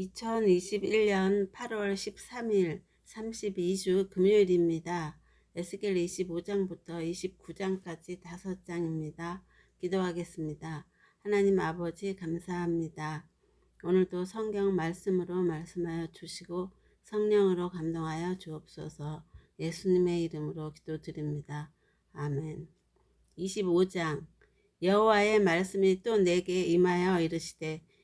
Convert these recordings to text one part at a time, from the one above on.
2021년 8월 13일 32주 금요일입니다. 에스겔 25장부터 29장까지 5장입니다. 기도하겠습니다. 하나님 아버지 감사합니다. 오늘도 성경 말씀으로 말씀하여 주시고 성령으로 감동하여 주옵소서 예수님의 이름으로 기도드립니다. 아멘. 25장 여호와의 말씀이 또 내게 임하여 이르시되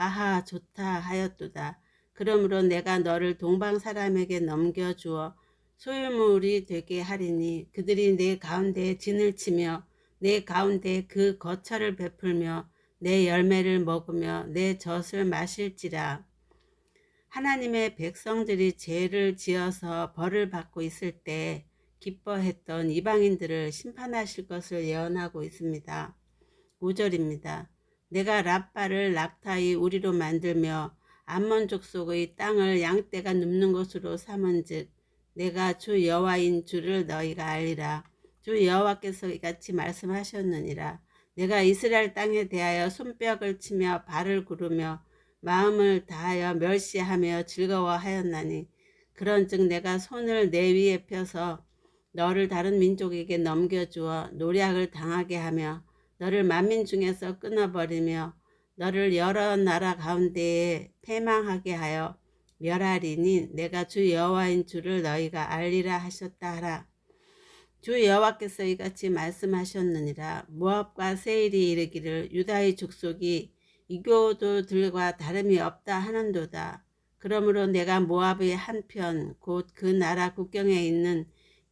아하 좋다 하였도다. 그러므로 내가 너를 동방 사람에게 넘겨주어 소유물이 되게 하리니 그들이 내 가운데 진을 치며 내 가운데 그 거처를 베풀며 내 열매를 먹으며 내 젖을 마실지라. 하나님의 백성들이 죄를 지어서 벌을 받고 있을 때 기뻐했던 이방인들을 심판하실 것을 예언하고 있습니다. 5절입니다. 내가 랍바를 낙타의 우리로 만들며 암몬 족 속의 땅을 양떼가 눕는 곳으로 삼은즉 내가 주 여호와인 줄을 너희가 알리라. 주 여호와께서 이같이 말씀하셨느니라. 내가 이스라엘 땅에 대하여 손뼉을 치며 발을 구르며 마음을 다하여 멸시하며 즐거워하였나니 그런즉 내가 손을 내 위에 펴서 너를 다른 민족에게 넘겨주어 노략을 당하게 하며 너를 만민 중에서 끊어버리며 너를 여러 나라 가운데에 패망하게 하여 멸하리니 내가 주 여호와인 줄을 너희가 알리라 하셨다 하라. 주 여호와께서 이같이 말씀하셨느니라 모압과 세일이 이르기를 유다의 족속이 이교도들과 다름이 없다 하는도다. 그러므로 내가 모압의 한편 곧 그 나라 국경에 있는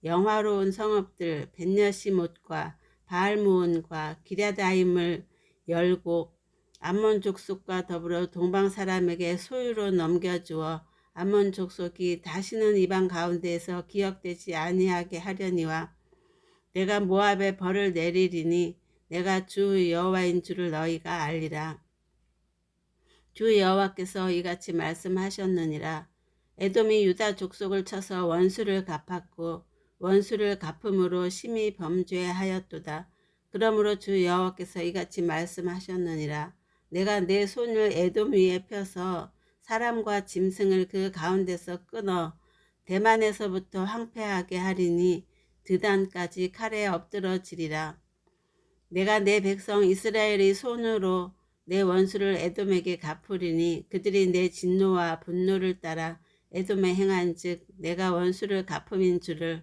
영화로운 성읍들 벤여시못과 바알무온과 기랴다임을 열고 암몬 족속과 더불어 동방 사람에게 소유로 넘겨주어 암몬 족속이 다시는 이방 가운데에서 기억되지 아니하게 하려니와 내가 모압에 벌을 내리리니 내가 주 여호와인 줄을 너희가 알리라. 주 여호와께서 이같이 말씀하셨느니라. 에돔이 유다 족속을 쳐서 원수를 갚았고 원수를 갚음으로 심히 범죄하였도다. 그러므로 주 여호와께서 이같이 말씀하셨느니라. 내가 내 손을 에돔 위에 펴서 사람과 짐승을 그 가운데서 끊어 대만에서부터 황폐하게 하리니 드단까지 칼에 엎드러지리라. 내가 내 백성 이스라엘의 손으로 내 원수를 에돔에게 갚으리니 그들이 내 진노와 분노를 따라 에돔에 행한즉 내가 원수를 갚음인 줄을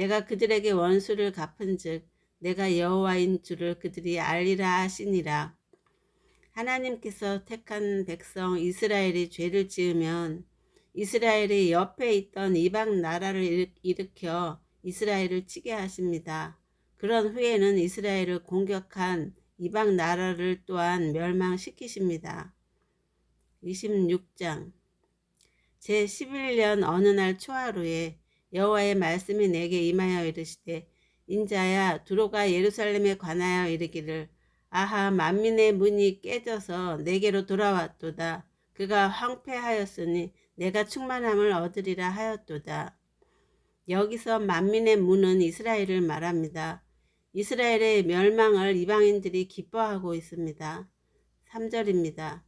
내가 그들에게 원수를 갚은즉 내가 여호와인 줄을 그들이 알리라 하시니라. 하나님께서 택한 백성 이스라엘이 죄를 지으면 이스라엘이 옆에 있던 이방 나라를 일으켜 이스라엘을 치게 하십니다. 그런 후에는 이스라엘을 공격한 이방 나라를 또한 멸망시키십니다. 26장 제 11년 어느 날 초하루에 여호와의 말씀이 내게 임하여 이르시되 인자야 두로가 예루살렘에 관하여 이르기를 아하 만민의 문이 깨져서 내게로 돌아왔도다. 그가 황폐하였으니 내가 충만함을 얻으리라 하였도다. 여기서 만민의 문은 이스라엘을 말합니다. 이스라엘의 멸망을 이방인들이 기뻐하고 있습니다. 3절입니다.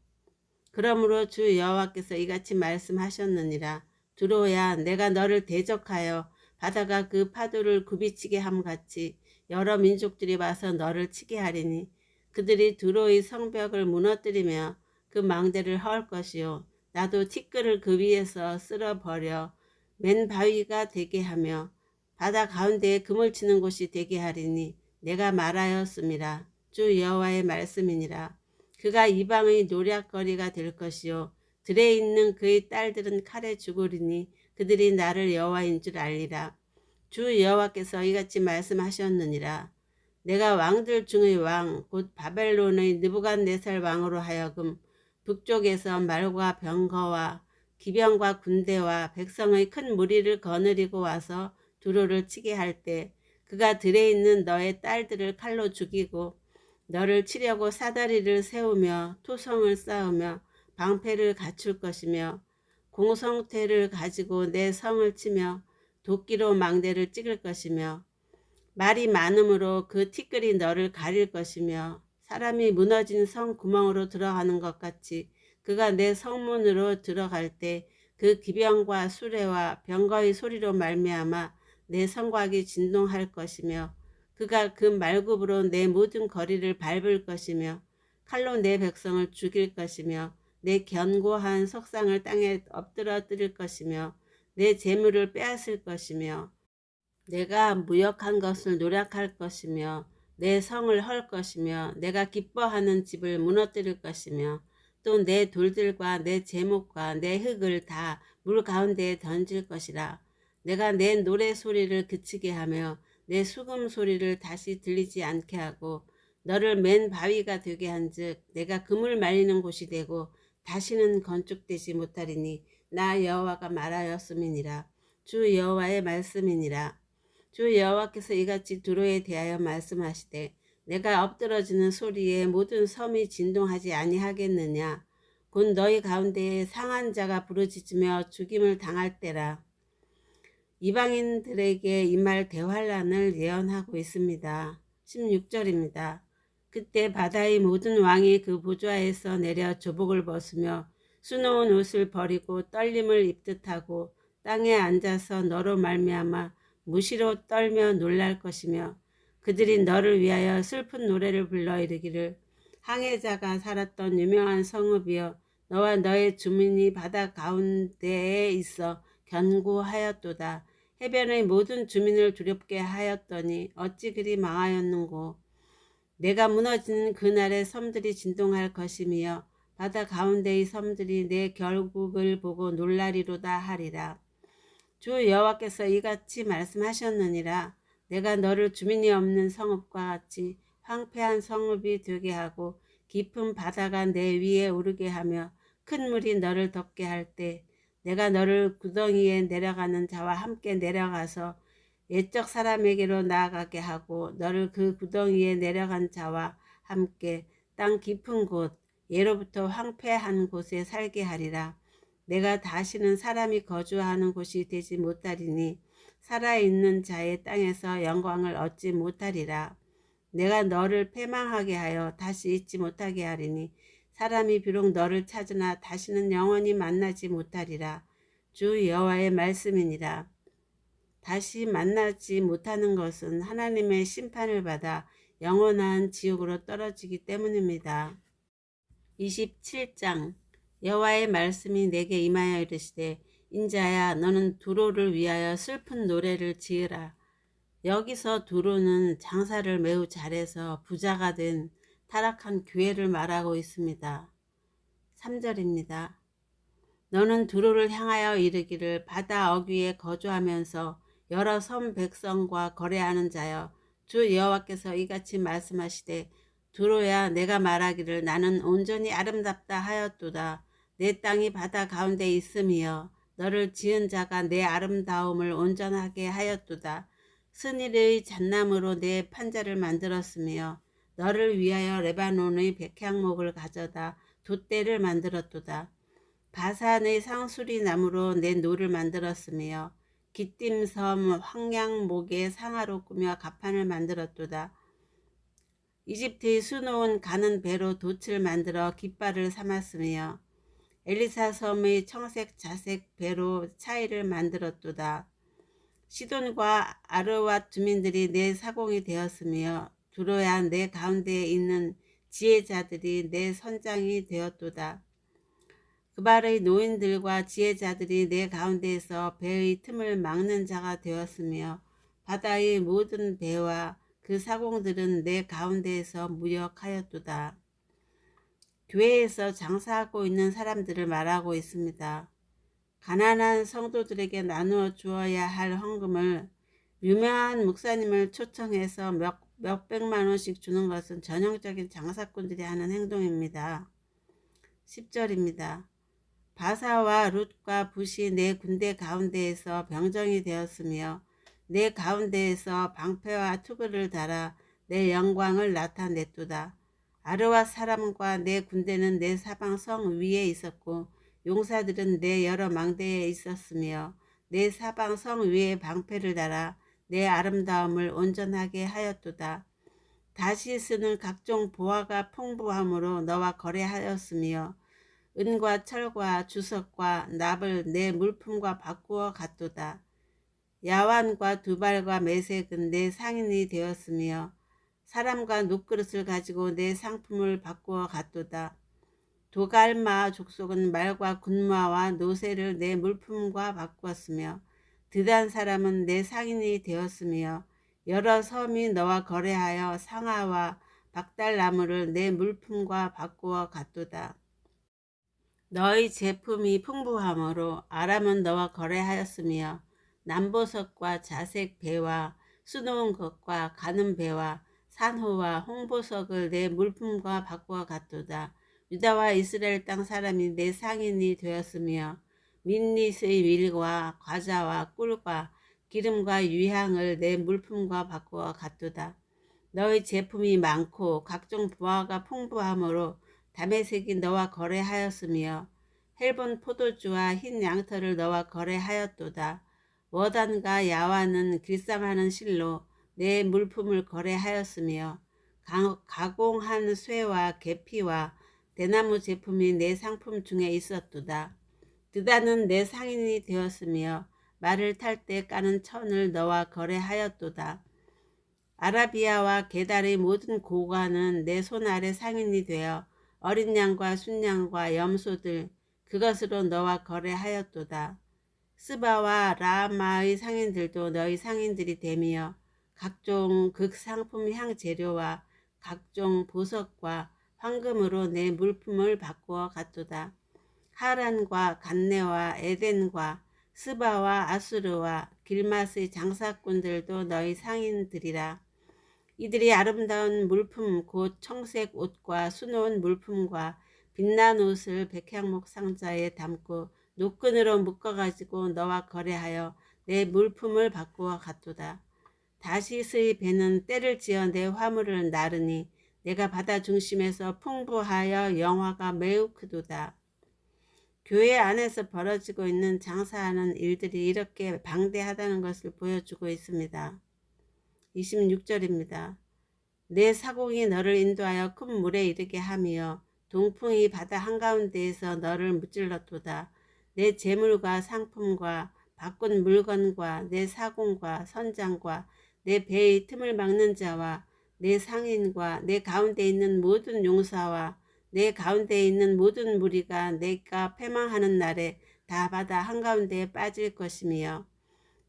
그러므로 주 여호와께서 이같이 말씀하셨느니라. 두로야 내가 너를 대적하여 바다가 그 파도를 굽이치게 함 같이 여러 민족들이 와서 너를 치게 하리니 그들이 두로의 성벽을 무너뜨리며 그 망대를 헐 것이요. 나도 티끌을 그 위에서 쓸어 버려 맨 바위가 되게 하며 바다 가운데에 금을 치는 곳이 되게 하리니 내가 말하였음이라. 주 여호와의 말씀이니라. 그가 이방의 노략거리가 될 것이요 들에 있는 그의 딸들은 칼에 죽으리니 그들이 나를 여호와인 줄 알리라. 주 여호와께서 이같이 말씀하셨느니라. 내가 왕들 중의 왕 곧 바벨론의 느부갓네살 왕으로 하여금 북쪽에서 말과 병거와 기병과 군대와 백성의 큰 무리를 거느리고 와서 두로를 치게 할 때 그가 들에 있는 너의 딸들을 칼로 죽이고 너를 치려고 사다리를 세우며 토성을 쌓으며 방패를 갖출 것이며 공성태를 가지고 내 성을 치며 도끼로 망대를 찍을 것이며 말이 많음으로 그 티끌이 너를 가릴 것이며 사람이 무너진 성 구멍으로 들어가는 것 같이 그가 내 성문으로 들어갈 때 그 기병과 수레와 병거의 소리로 말미암아 내 성곽이 진동할 것이며 그가 그 말굽으로 내 모든 거리를 밟을 것이며 칼로 내 백성을 죽일 것이며 내 견고한 석상을 땅에 엎드러뜨릴 것이며 내 재물을 빼앗을 것이며 내가 무역한 것을 노력할 것이며 내 성을 헐 것이며 내가 기뻐하는 집을 무너뜨릴 것이며 또 내 돌들과 내 제목과 내 흙을 다 물 가운데에 던질 것이라. 내가 내 노래 소리를 그치게 하며 내 수금 소리를 다시 들리지 않게 하고 너를 맨 바위가 되게 한즉 내가 금을 말리는 곳이 되고 다시는 건축되지 못하리니 나 여호와가 말하였음이니라 주 여호와의 말씀이니라 주 여호와께서 이같이 두로에 대하여 말씀하시되 내가 엎드러지는 소리에 모든 섬이 진동하지 아니하겠느냐 곧 너희 가운데에 상한 자가 부르짖으며 죽임을 당할 때라 이방인들에게 임할 대환란을 예언하고 있습니다. 16절입니다. 그때 바다의 모든 왕이 그 보좌에서 내려 조복을 벗으며 수놓은 옷을 버리고 떨림을 입듯 하고 땅에 앉아서 너로 말미암아 무시로 떨며 놀랄 것이며 그들이 너를 위하여 슬픈 노래를 불러 이르기를 항해자가 살았던 유명한 성읍이여 너와 너의 주민이 바다 가운데에 있어 견고하였도다. 해변의 모든 주민을 두렵게 하였더니 어찌 그리 망하였는고. 내가 무너지는 그날의 섬들이 진동할 것이며 바다 가운데의 섬들이 내 결국을 보고 놀라리로다 하리라. 주 여호와께서 이같이 말씀하셨느니라. 내가 너를 주민이 없는 성읍과 같이 황폐한 성읍이 되게 하고 깊은 바다가 내 위에 오르게 하며 큰 물이 너를 덮게 할 때 내가 너를 구덩이에 내려가는 자와 함께 내려가서 옛적 사람에게로 나아가게 하고 너를 그 구덩이에 내려간 자와 함께 땅 깊은 곳 예로부터 황폐한 곳에 살게 하리라. 내가 다시는 사람이 거주하는 곳이 되지 못하리니 살아있는 자의 땅에서 영광을 얻지 못하리라. 내가 너를 패망하게 하여 다시 잊지 못하게 하리니 사람이 비록 너를 찾으나 다시는 영원히 만나지 못하리라. 주 여호와의 말씀이니라. 다시 만나지 못하는 것은 하나님의 심판을 받아 영원한 지옥으로 떨어지기 때문입니다. 27장 여호와의 말씀이 내게 임하여 이르시되 인자야 너는 두로를 위하여 슬픈 노래를 지으라. 여기서 두로는 장사를 매우 잘해서 부자가 된 타락한 교회를 말하고 있습니다. 3절입니다. 너는 두로를 향하여 이르기를 바다 어귀에 거주하면서 여러 섬 백성과 거래하는 자여 주 여호와께서 이같이 말씀하시되 두로야 내가 말하기를 나는 온전히 아름답다 하였도다 내 땅이 바다 가운데 있음이여 너를 지은 자가 내 아름다움을 온전하게 하였도다 스닐의 잣나무로 내 판자를 만들었으며 너를 위하여 레바논의 백향목을 가져다 돛대를 만들었도다. 바산의 상수리 나무로 내 노를 만들었으며 기띔섬 황양목의 상하로 꾸며 가판을 만들었도다. 이집트의 수놓은 가는 배로 돛을 만들어 깃발을 삼았으며 엘리사 섬의 청색 자색 배로 차이를 만들었도다. 시돈과 아르와 주민들이 내 사공이 되었으며 두로야 내 가운데에 있는 지혜자들이 내 선장이 되었도다. 그 발의 노인들과 지혜자들이 내 가운데에서 배의 틈을 막는 자가 되었으며 바다의 모든 배와 그 사공들은 내 가운데에서 무역하였도다. 교회에서 장사하고 있는 사람들을 말하고 있습니다. 가난한 성도들에게 나누어 주어야 할 헌금을 유명한 목사님을 초청해서 몇, 몇백만 원씩 주는 것은 전형적인 장사꾼들이 하는 행동입니다. 10절입니다. 바사와 룻과 붓이 내 군대 가운데에서 병정이 되었으며 내 가운데에서 방패와 투구를 달아 내 영광을 나타냈도다. 아르와 사람과 내 군대는 내 사방 성 위에 있었고 용사들은 내 여러 망대에 있었으며 내 사방 성 위에 방패를 달아 내 아름다움을 온전하게 하였도다. 다시 쓰는 각종 보화가 풍부함으로 너와 거래하였으며 은과 철과 주석과 납을 내 물품과 바꾸어 갔도다. 야완과 두발과 매색은 내 상인이 되었으며 사람과 눕그릇을 가지고 내 상품을 바꾸어 갔도다. 도갈마 족속은 말과 군마와 노새를 내 물품과 바꾸었으며 드단 사람은 내 상인이 되었으며 여러 섬이 너와 거래하여 상아와 박달나무를 내 물품과 바꾸어 갔도다. 너희 제품이 풍부함으로 아람은 너와 거래하였으며 남보석과 자색 배와 수놓은 것과 가는 배와 산호와 홍보석을 내 물품과 바꾸어 갔도다. 유다와 이스라엘 땅 사람이 내 상인이 되었으며 민닛의 밀과 과자와 꿀과 기름과 유향을 내 물품과 바꾸어 갔도다. 너희 제품이 많고 각종 부하가 풍부함으로 담에색이 너와 거래하였으며 헬본 포도주와 흰 양털을 너와 거래하였도다. 워단과 야와는 길쌈하는 실로 내 물품을 거래하였으며 가공한 쇠와 계피와 대나무 제품이 내 상품 중에 있었도다. 드다는 내 상인이 되었으며 말을 탈 때 까는 천을 너와 거래하였도다. 아라비아와 게달의 모든 고관은 내 손 아래 상인이 되어 어린 양과 순양과 염소들 그것으로 너와 거래하였도다. 스바와 라마의 상인들도 너희 상인들이 되며 각종 극상품 향재료와 각종 보석과 황금으로 내 물품을 바꾸어 갔도다. 하란과 간네와 에덴과 스바와 아수르와 길맛의 장사꾼들도 너희 상인들이라. 이들이 아름다운 물품 곧 청색 옷과 수놓은 물품과 빛난 옷을 백향목 상자에 담고 노끈으로 묶어가지고 너와 거래하여 내 물품을 바꾸어 갔도다. 다시스의 배는 때를 지어 내 화물을 나르니 내가 바다 중심에서 풍부하여 영화가 매우 크도다. 교회 안에서 벌어지고 있는 장사하는 일들이 이렇게 방대하다는 것을 보여주고 있습니다. 26절입니다. 내 사공이 너를 인도하여 큰 물에 이르게 하며 동풍이 바다 한가운데에서 너를 무찔렀도다. 내 재물과 상품과 바꾼 물건과 내 사공과 선장과 내 배의 틈을 막는 자와 내 상인과 내 가운데 있는 모든 용사와 내 가운데 있는 모든 무리가 내가 패망하는 날에 다 바다 한가운데에 빠질 것이며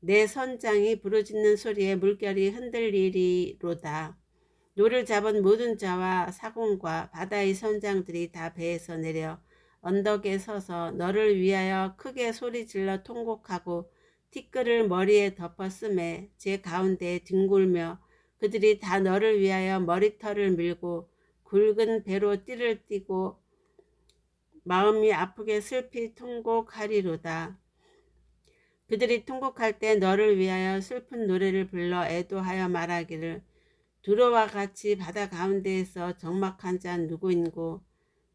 내 선장이 부르짖는 소리에 물결이 흔들리리로다. 노를 잡은 모든 자와 사공과 바다의 선장들이 다 배에서 내려 언덕에 서서 너를 위하여 크게 소리질러 통곡하고 티끌을 머리에 쓰매 제 가운데에 뒹굴며 그들이 다 너를 위하여 머리털을 밀고 굵은 배로 띠를 띠고 마음이 아프게 슬피 통곡하리로다. 그들이 통곡할 때 너를 위하여 슬픈 노래를 불러 애도하여 말하기를 두로와 같이 바다 가운데에서 적막한 자 누구인고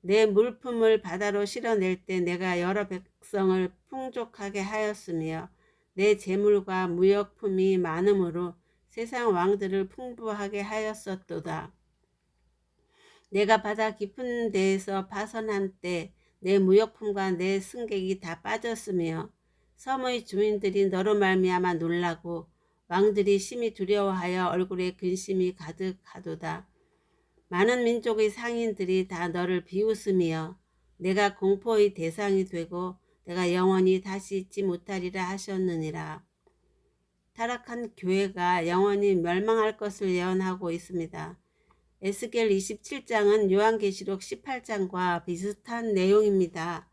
내 물품을 바다로 실어낼 때 내가 여러 백성을 풍족하게 하였으며 내 재물과 무역품이 많으므로 세상 왕들을 풍부하게 하였었도다. 내가 바다 깊은 데에서 파선한 때 내 무역품과 내 승객이 다 빠졌으며 섬의 주민들이 너로 말미암아 놀라고 왕들이 심히 두려워하여 얼굴에 근심이 가득하도다. 많은 민족의 상인들이 다 너를 비웃으며 내가 공포의 대상이 되고 내가 영원히 다시 있지 못하리라 하셨느니라. 타락한 교회가 영원히 멸망할 것을 예언하고 있습니다. 에스겔 27장은 요한계시록 18장과 비슷한 내용입니다.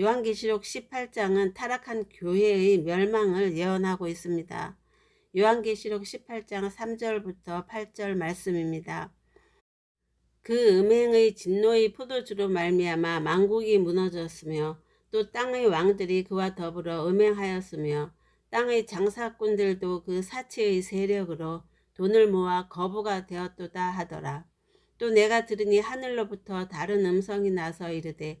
요한계시록 18장은 타락한 교회의 멸망을 예언하고 있습니다. 요한계시록 18장 3절부터 8절 말씀입니다. 그 음행의 진노의 포도주로 말미암아 만국이 무너졌으며 또 땅의 왕들이 그와 더불어 음행하였으며 땅의 장사꾼들도 그 사치의 세력으로 돈을 모아 거부가 되었도다 하더라. 또 내가 들으니 하늘로부터 다른 음성이 나서 이르되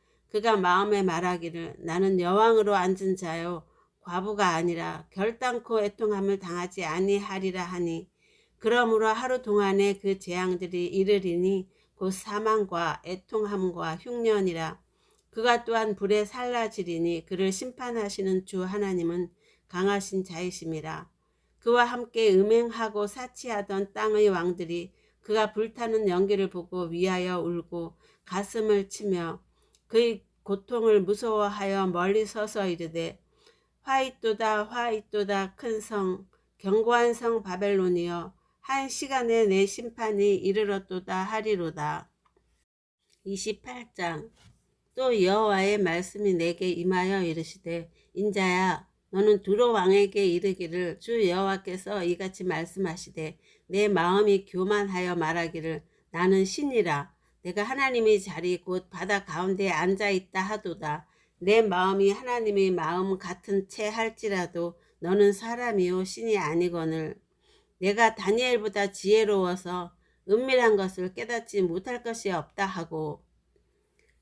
그가 마음에 말하기를 나는 여왕으로 앉은 자요. 과부가 아니라 결단코 애통함을 당하지 아니하리라 하니 그러므로 하루 동안에 그 재앙들이 이르리니 곧 사망과 애통함과 흉년이라. 그가 또한 불에 살라지리니 그를 심판하시는 주 하나님은 강하신 자이심이라. 그와 함께 음행하고 사치하던 땅의 왕들이 그가 불타는 연기를 보고 위하여 울고 가슴을 치며 그의 고통을 무서워하여 멀리 서서 이르되 화이또다 화이또다 큰 성 견고한 성 바벨론이여 한 시간에 내 심판이 이르렀도다 하리로다. 28장 또 여호와의 말씀이 내게 임하여 이르시되 인자야 너는 두로 왕에게 이르기를 주 여호와께서 이같이 말씀하시되 내 마음이 교만하여 말하기를 나는 신이라 내가 하나님의 자리 곧 바다 가운데 앉아 있다 하도다 내 마음이 하나님의 마음 같은 채 할지라도 너는 사람이요 신이 아니거늘 내가 다니엘보다 지혜로워서 은밀한 것을 깨닫지 못할 것이 없다 하고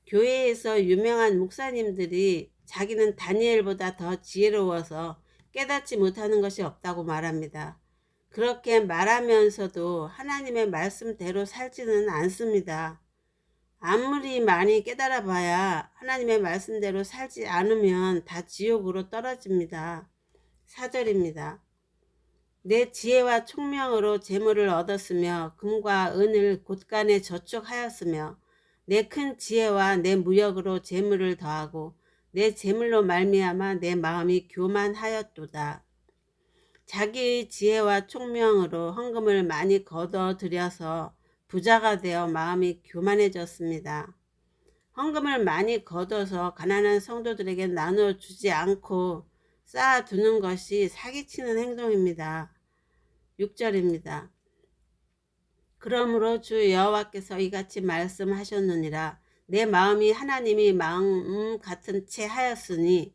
교회에서 유명한 목사님들이 자기는 다니엘보다 더 지혜로워서 깨닫지 못하는 것이 없다고 말합니다. 그렇게 말하면서도 하나님의 말씀대로 살지는 않습니다. 아무리 많이 깨달아 봐야 하나님의 말씀대로 살지 않으면 다 지옥으로 떨어집니다. 사절입니다. 내 지혜와 총명으로 재물을 얻었으며 금과 은을 곳간에 저축하였으며 내 큰 지혜와 내 무역으로 재물을 더하고 내 재물로 말미암아 내 마음이 교만하였도다. 자기의 지혜와 총명으로 헌금을 많이 거둬 들여서 부자가 되어 마음이 교만해졌습니다. 헌금을 많이 거둬서 가난한 성도들에게 나눠 주지 않고 쌓아두는 것이 사기치는 행동입니다. 6절입니다. 그러므로 주 여호와께서 이같이 말씀하셨느니라 내 마음이 하나님의 마음 같은 채 하였으니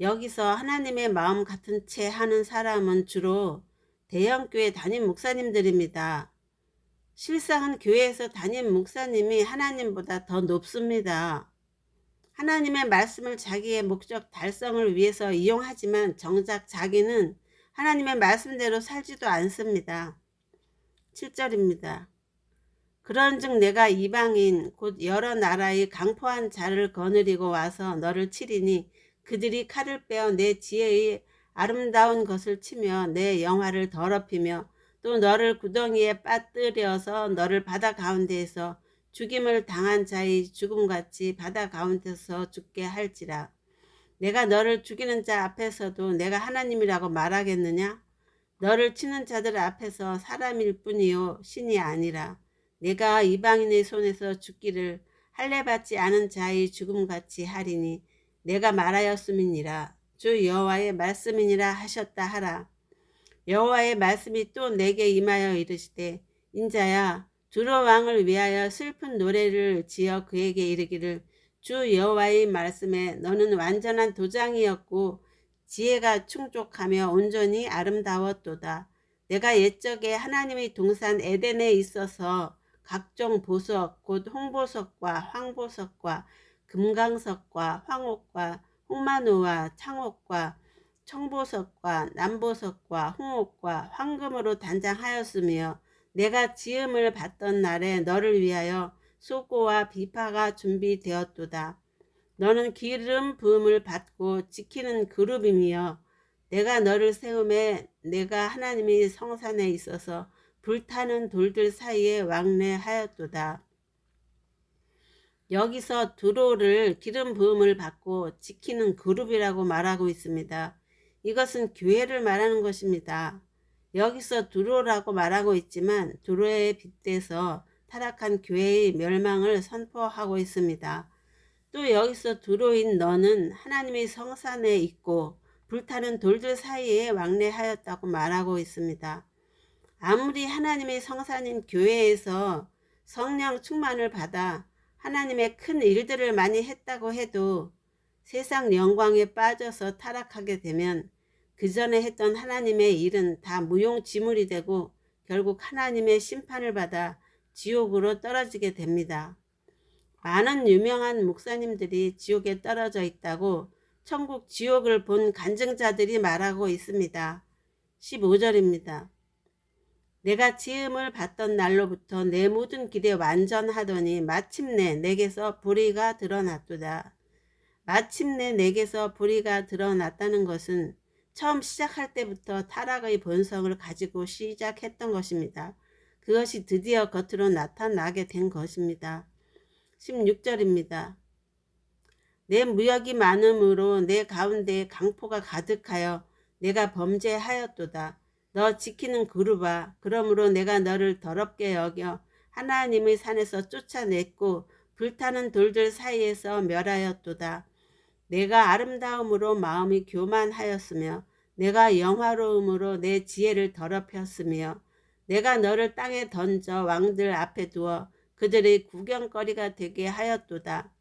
여기서 하나님의 마음 같은 채 하는 사람은 주로 대형교회 담임 목사님들입니다. 실상은 교회에서 담임 목사님이 하나님보다 더 높습니다. 하나님의 말씀을 자기의 목적 달성을 위해서 이용하지만 정작 자기는 하나님의 말씀대로 살지도 않습니다. 7절입니다. 그런즉 내가 이방인 곧 여러 나라의 강포한 자를 거느리고 와서 너를 치리니 그들이 칼을 빼어 내 지혜의 아름다운 것을 치며 내 영화를 더럽히며 또 너를 구덩이에 빠뜨려서 너를 바다 가운데에서 죽임을 당한 자의 죽음같이 바다 가운데서 죽게 할지라. 내가 너를 죽이는 자 앞에서도 내가 하나님이라고 말하겠느냐? 너를 치는 자들 앞에서 사람일 뿐이요 신이 아니라 내가 이방인의 손에서 죽기를 할례받지 않은 자의 죽음같이 하리니 내가 말하였음이니라 주 여호와의 말씀이니라 하셨다 하라 여호와의 말씀이 또 내게 임하여 이르시되 인자야 두로 왕을 위하여 슬픈 노래를 지어 그에게 이르기를 주 여호와의 말씀에 너는 완전한 도장이었고 지혜가 충족하며 온전히 아름다웠도다. 내가 옛적에 하나님의 동산 에덴에 있어서 각종 보석 곧 홍보석과 황보석과 금강석과 황옥과 홍마노와 창옥과 청보석과 남보석과 홍옥과 황금으로 단장하였으며 내가 지음을 받던 날에 너를 위하여 소고와 비파가 준비되었도다. 너는 기름 부음을 받고 지키는 그룹이며 내가 너를 세움에 내가 하나님이 성산에 있어서 불타는 돌들 사이에 왕래하였도다. 여기서 두로를 기름 부음을 받고 지키는 그룹이라고 말하고 있습니다. 이것은 교회를 말하는 것입니다. 여기서 두로라고 말하고 있지만 두로에 빗대서 타락한 교회의 멸망을 선포하고 있습니다. 또 여기서 두로인 너는 하나님의 성산에 있고 불타는 돌들 사이에 왕래하였다고 말하고 있습니다. 아무리 하나님의 성산인 교회에서 성령 충만을 받아 하나님의 큰 일들을 많이 했다고 해도 세상 영광에 빠져서 타락하게 되면 그 전에 했던 하나님의 일은 다 무용지물이 되고 결국 하나님의 심판을 받아 지옥으로 떨어지게 됩니다. 많은 유명한 목사님들이 지옥에 떨어져 있다고 천국 지옥을 본 간증자들이 말하고 있습니다. 15절입니다. 내가 지음을 받던 날로부터 내 모든 길에 완전하더니 마침내 내게서 불의가 드러났도다. 마침내 내게서 불의가 드러났다는 것은 처음 시작할 때부터 타락의 본성을 가지고 시작했던 것입니다. 그것이 드디어 겉으로 나타나게 된 것입니다. 16절입니다. 내 무역이 많음으로 내 가운데 강포가 가득하여 내가 범죄하였도다. 너 지키는 그루바 그러므로 내가 너를 더럽게 여겨 하나님의 산에서 쫓아냈고 불타는 돌들 사이에서 멸하였도다. 내가 아름다움으로 마음이 교만하였으며 내가 영화로움으로 내 지혜를 더럽혔으며 내가 너를 땅에 던져 왕들 앞에 두어 그들의 구경거리가 되게 하였도다.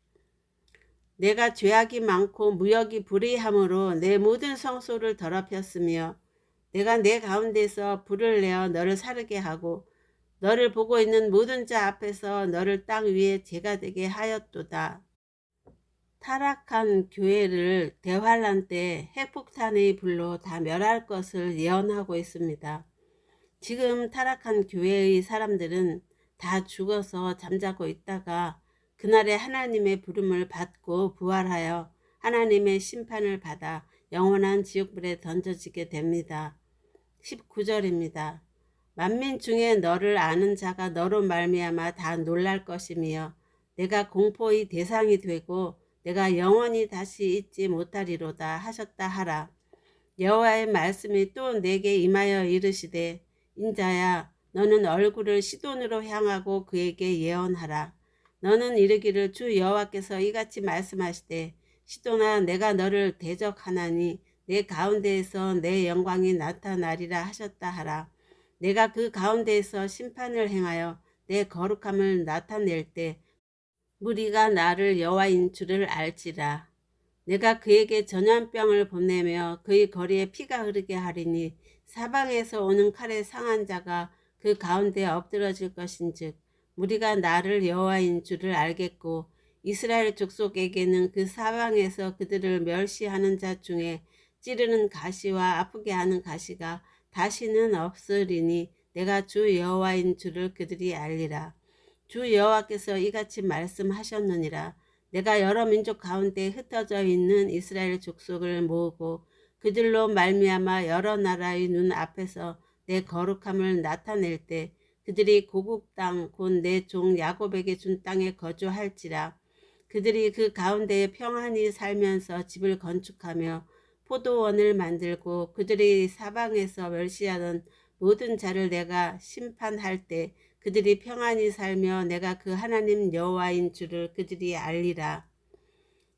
내가 죄악이 많고 무역이 불의함으로 내 모든 성소를 더럽혔으며 내가 내 가운데서 불을 내어 너를 사르게 하고 너를 보고 있는 모든 자 앞에서 너를 땅 위에 죄가 되게 하였도다. 타락한 교회를 대환란 때 핵폭탄의 불로 다 멸할 것을 예언하고 있습니다. 지금 타락한 교회의 사람들은 다 죽어서 잠자고 있다가 그날에 하나님의 부름을 받고 부활하여 하나님의 심판을 받아 영원한 지옥불에 던져지게 됩니다. 19절입니다. 만민 중에 너를 아는 자가 너로 말미암아 다 놀랄 것이며 내가 공포의 대상이 되고 내가 영원히 다시 잊지 못하리로다 하셨다 하라. 여호와의 말씀이 또 내게 임하여 이르시되 인자야 너는 얼굴을 시돈으로 향하고 그에게 예언하라. 너는 이르기를 주 여호와께서 이같이 말씀하시되 시돈아 내가 너를 대적하나니 내 가운데에서 내 영광이 나타나리라 하셨다 하라. 내가 그 가운데에서 심판을 행하여 내 거룩함을 나타낼 때 무리가 나를 여호와인 줄을 알지라. 내가 그에게 전염병을 보내며 그의 거리에 피가 흐르게 하리니 사방에서 오는 칼에 상한 자가 그 가운데 엎드러질 것인즉 무리가 나를 여호와인 줄을 알겠고 이스라엘 족속에게는 그 사방에서 그들을 멸시하는 자 중에 찌르는 가시와 아프게 하는 가시가 다시는 없으리니 내가 주 여호와인 줄을 그들이 알리라. 주 여호와께서 이같이 말씀하셨느니라. 내가 여러 민족 가운데 흩어져 있는 이스라엘 족속을 모으고 그들로 말미암아 여러 나라의 눈 앞에서 내 거룩함을 나타낼 때 그들이 고국 땅 곧 내 종 야곱에게 준 땅에 거주할지라 그들이 그 가운데에 평안히 살면서 집을 건축하며 포도원을 만들고 그들이 사방에서 멸시하던 모든 자를 내가 심판할 때 그들이 평안히 살며 내가 그 하나님 여호와인 줄을 그들이 알리라.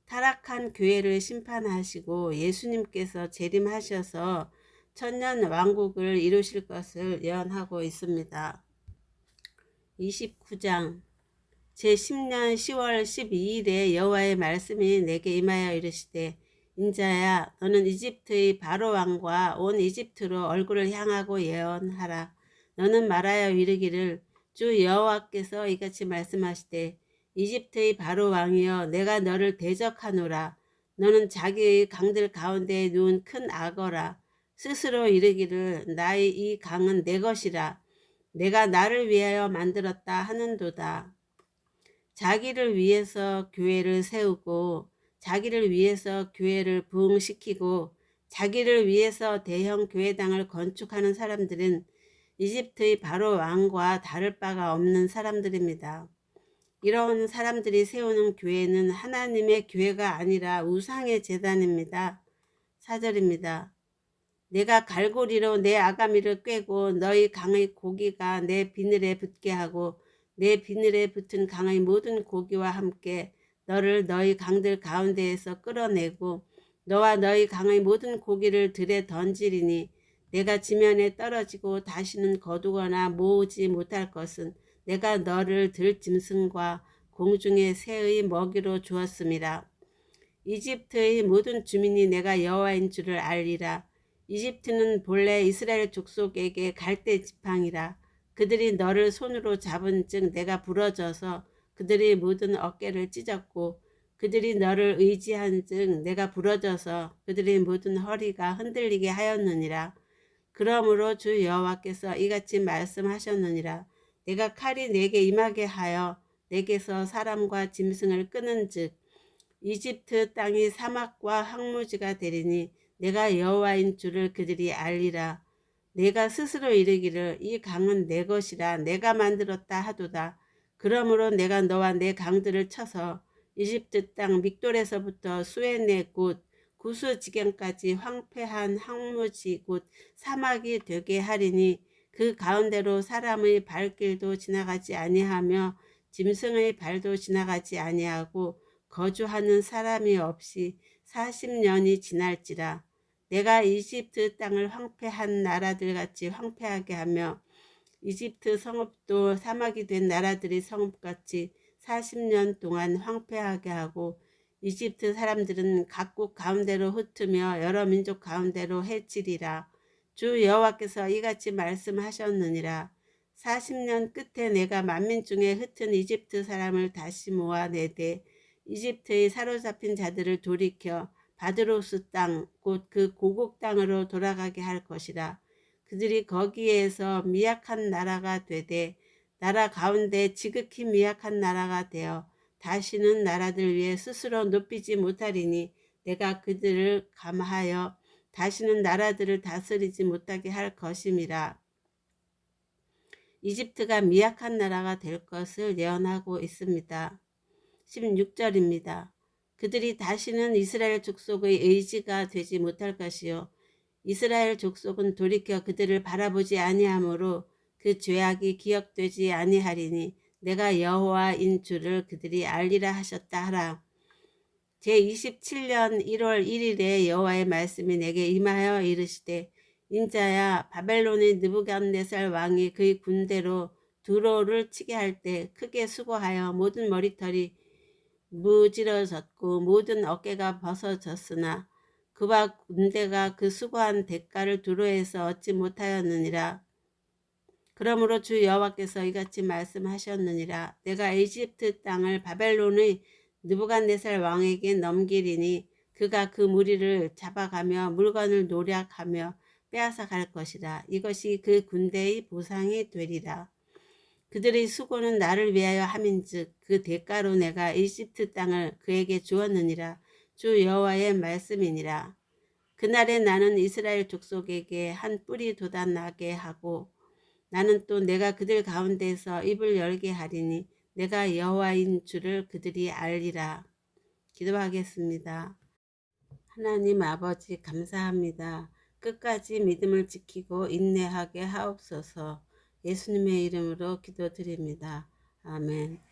타락한 교회를 심판하시고 예수님께서 재림하셔서 천년 왕국을 이루실 것을 예언하고 있습니다. 29장 제10년 10월 12일에 여호와의 말씀이 내게 임하여 이르시되 인자야 너는 이집트의 바로 왕과 온 이집트로 얼굴을 향하고 예언하라. 너는 말하여 이르기를 주 여호와께서 이같이 말씀하시되 이집트의 바로 왕이여 내가 너를 대적하노라. 너는 자기의 강들 가운데에 누운 큰 악어라. 스스로 이르기를 나의 이 강은 내 것이라. 내가 나를 위하여 만들었다 하는도다. 자기를 위해서 교회를 세우고 자기를 위해서 교회를 부흥시키고 자기를 위해서 대형 교회당을 건축하는 사람들은 이집트의 바로 왕과 다를 바가 없는 사람들입니다. 이런 사람들이 세우는 교회는 하나님의 교회가 아니라 우상의 재단입니다. 4절입니다. 내가 갈고리로 내 아가미를 꿰고 너희 강의 고기가 내 비늘에 붙게 하고 내 비늘에 붙은 강의 모든 고기와 함께 너를 너희 강들 가운데에서 끌어내고 너와 너희 강의 모든 고기를 들에 던지리니 내가 지면에 떨어지고 다시는 거두거나 모으지 못할 것은 내가 너를 들짐승과 공중의 새의 먹이로 주었습니다. 이집트의 모든 주민이 내가 여호와인 줄을 알리라. 이집트는 본래 이스라엘 족속에게 갈대 지팡이라. 그들이 너를 손으로 잡은 즉 내가 부러져서 그들의 모든 어깨를 찢었고 그들이 너를 의지한 즉 내가 부러져서 그들의 모든 허리가 흔들리게 하였느니라. 그러므로 주 여호와께서 이같이 말씀하셨느니라. 내가 칼이 내게 임하게 하여 내게서 사람과 짐승을 끄는즉 이집트 땅이 사막과 황무지가 되리니 내가 여호와인 줄을 그들이 알리라. 내가 스스로 이르기를 이 강은 내 것이라 내가 만들었다 하도다. 그러므로 내가 너와 내 강들을 쳐서 이집트 땅 믹돌에서부터 수에네 곧 구수지경까지 황폐한 황무지 곧 사막이 되게 하리니 그 가운데로 사람의 발길도 지나가지 아니하며 짐승의 발도 지나가지 아니하고 거주하는 사람이 없이 40년이 지날지라. 내가 이집트 땅을 황폐한 나라들 같이 황폐하게 하며 이집트 성읍도 사막이 된 나라들의 성읍같이 40년 동안 황폐하게 하고 이집트 사람들은 각국 가운데로 흩으며 여러 민족 가운데로 해치리라. 주 여호와께서 이같이 말씀하셨느니라. 40년 끝에 내가 만민 중에 흩은 이집트 사람을 다시 모아 내되 이집트의 사로잡힌 자들을 돌이켜 바드로스 땅 곧 그 고국 땅으로 돌아가게 할 것이라. 그들이 거기에서 미약한 나라가 되되 나라 가운데 지극히 미약한 나라가 되어 다시는 나라들 위에 스스로 높이지 못하리니 내가 그들을 감하여 다시는 나라들을 다스리지 못하게 할 것임이라. 이집트가 미약한 나라가 될 것을 예언하고 있습니다. 16절입니다. 그들이 다시는 이스라엘 족속의 의지가 되지 못할 것이요. 이스라엘 족속은 돌이켜 그들을 바라보지 아니하므로 그 죄악이 기억되지 아니하리니 내가 여호와인 줄을 그들이 알리라 하셨다 하라. 제27년 1월 1일에 여호와의 말씀이 내게 임하여 이르시되 인자야 바벨론의 느부갓네살 왕이 그의 군대로 두로를 치게 할 때 크게 수고하여 모든 머리털이 무지러졌고 모든 어깨가 벗어졌으나 그와 군대가 그 수고한 대가를 두로에서 얻지 못하였느니라. 그러므로 주 여호와께서 이같이 말씀하셨느니라. 내가 이집트 땅을 바벨론의 느부갓네살 왕에게 넘기리니 그가 그 무리를 잡아가며 물건을 노략하며 빼앗아 갈 것이라. 이것이 그 군대의 보상이 되리라. 그들의 수고는 나를 위하여 함인즉 그 대가로 내가 이집트 땅을 그에게 주었느니라. 주 여호와의 말씀이니라. 그날에 나는 이스라엘 족속에게 한 뿌리 돋아나게 하고 나는 또 내가 그들 가운데서 입을 열게 하리니 내가 여호와인 줄을 그들이 알리라. 기도하겠습니다. 하나님 아버지 감사합니다. 끝까지 믿음을 지키고 인내하게 하옵소서 예수님의 이름으로 기도드립니다. 아멘.